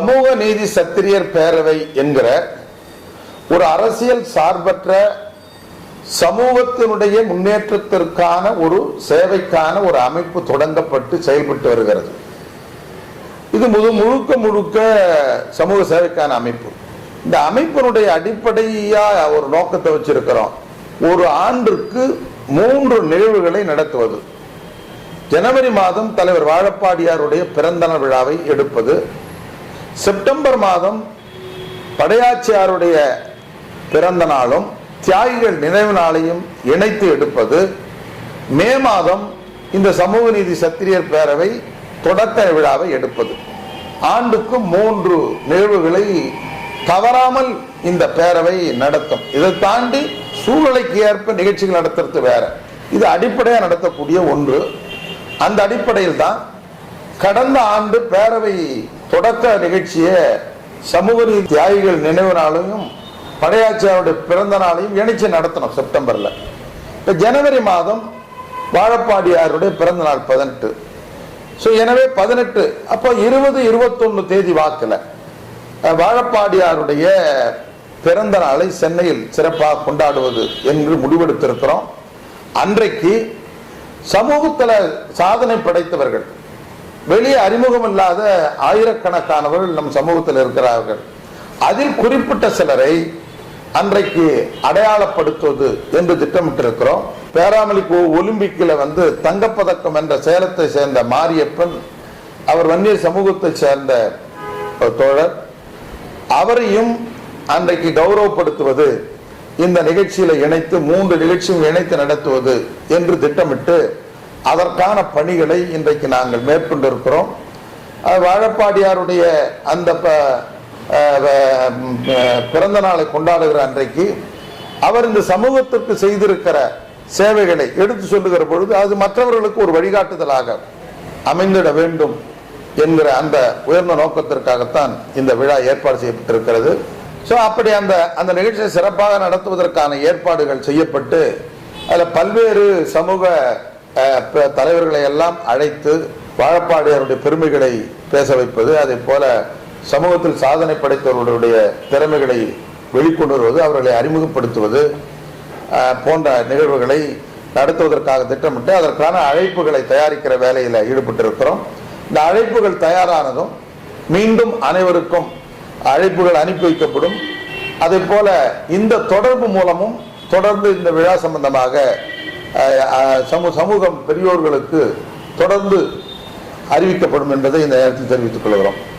சமூக நீதி சத்திரியர் பேரவை என்கிற ஒரு அரசியல் சார்பற்ற சமூகத்தினுடைய முன்னேற்றத்திற்கான ஒரு சேவைக்கான ஒரு அமைப்பு தொடங்கப்பட்டு செயல்பட்டு வருகிறது. இது முழு முழுக்க முழுக்க சமூக சேவைக்கான அமைப்பு. இந்த அமைப்பினுடைய அடிப்படையா ஒரு நோக்கத்தை வச்சிருக்கிறோம். ஒரு ஆண்டுக்கு மூன்று நிகழ்வுகளை நடத்துவது. ஜனவரி மாதம் தலைவர் வாழப்பாடியாருடைய பிறந்தநாள் விழாவை எடுப்பது. செப்டம்பர் மாதம் படையாச்சியாருடைய பிறந்த நாளும் தியாகிகள் நினைவு நாளையும் இணைத்து எடுப்பது மே மாதம் இந்த சமூக நீதி சத்திரியர் பேரவை தொடக்க விழாவை எடுப்பது. ஆண்டுக்கு மூன்று நிகழ்வுகளை தவறாமல் இந்த பேரவை நடத்தும். இதை தாண்டி சூழ்நிலைக்கு ஏற்ப நிகழ்ச்சிகள் நடத்துறது வேற. இது அடிப்படையாக நடத்தக்கூடிய ஒன்று. அந்த அடிப்படையில் தான் கடந்த ஆண்டு பேரவை தொடக்க நிகழ்ச்சியை சமூக நீதி தியாகிகள் நினைவு நாளையும் படையாச்சியாருடைய பிறந்த நாளையும் இணைச்சு நடத்தணும் செப்டம்பரில். இப்போ ஜனவரி மாதம் வாழப்பாடியாருடைய பிறந்த நாள் பதினெட்டு. ஸோ எனவே பதினெட்டு அப்போ இருபது இருபத்தொன்று தேதி வாக்கில் வாழப்பாடியாருடைய பிறந்த நாளை சென்னையில் சிறப்பாக கொண்டாடுவது என்று முடிவெடுத்திருக்கிறோம். அன்றைக்கு சமூகத்தில் சாதனை படைத்தவர்கள் வெளியே அறிமுகம் இல்லாத ஆயிரக்கணக்கானவர்கள் நம் சமூகத்தில் இருக்கிறார்கள். அதில் குறிப்பிட்ட சிலரை அன்றைக்கு அடையாளப்படுத்துவது என்று திட்டமிட்டிருக்கிறோம். பேராமலிக்கு ஒலிம்பிக்கில் வந்து தங்கப்பதக்கம் என்ற சேலத்தை சேர்ந்த மாரியப்பன் அவர் வன்னியர் சமூகத்தை சேர்ந்த தோழர் அவரையும் அன்றைக்கு கௌரவப்படுத்துவது இந்த நிகழ்ச்சியில இணைத்து மூன்று நிகழ்ச்சியும் இணைத்து நடத்துவது என்று திட்டமிட்டு அதற்கான பணிகளை இன்றைக்கு நாங்கள் மேற்கொண்டிருக்கிறோம். வாழப்பாடியாருடைய அந்த ப- பிறந்த நாளை கொண்டாடுகிற அன்றைக்கு அவர் இந்த சமூகத்திற்கு செய்திருக்கிற சேவைகளை எடுத்து சொல்லுகிற பொழுது அது மற்றவர்களுக்கு ஒரு வழிகாட்டுதலாக அமைந்திட வேண்டும் என்கிற அந்த உயர்ந்த நோக்கத்திற்காகத்தான் இந்த விழா ஏற்பாடு செய்யப்பட்டிருக்கிறது. ஸோ அப்படி அந்த அந்த நிகழ்ச்சியை சிறப்பாக நடத்துவதற்கான ஏற்பாடுகள் செய்யப்பட்டு அதில் பல்வேறு சமூக தலைவர்களை எல்லாம் அழைத்து வாழப்பாடியாருடைய பெருமைகளை பேச வைப்பது அதே போல சமூகத்தில் சாதனை படைத்தவர்களுடைய திறமைகளை வெளிக்கொண்டு வருவது அவர்களை அறிமுகப்படுத்துவது போன்ற நிகழ்வுகளை நடத்துவதற்காக திட்டமிட்டு அதற்கான அழைப்புகளை தயாரிக்கிற வேலையில் ஈடுபட்டிருக்கிறோம். இந்த அழைப்புகள் தயாரானதும் மீண்டும் அனைவருக்கும் அழைப்புகள் அனுப்பி வைக்கப்படும். அதே போல இந்த தொடர்பு மூலமும் தொடர்ந்து இந்த விழா சம்பந்தமாக சமூ- சமூகம் பெரியோர்களுக்கு தொடர்ந்து அறிவிக்கப்படும் என்பதை இந்த நேரத்தில் தெரிவித்துக் கொள்கிறோம்.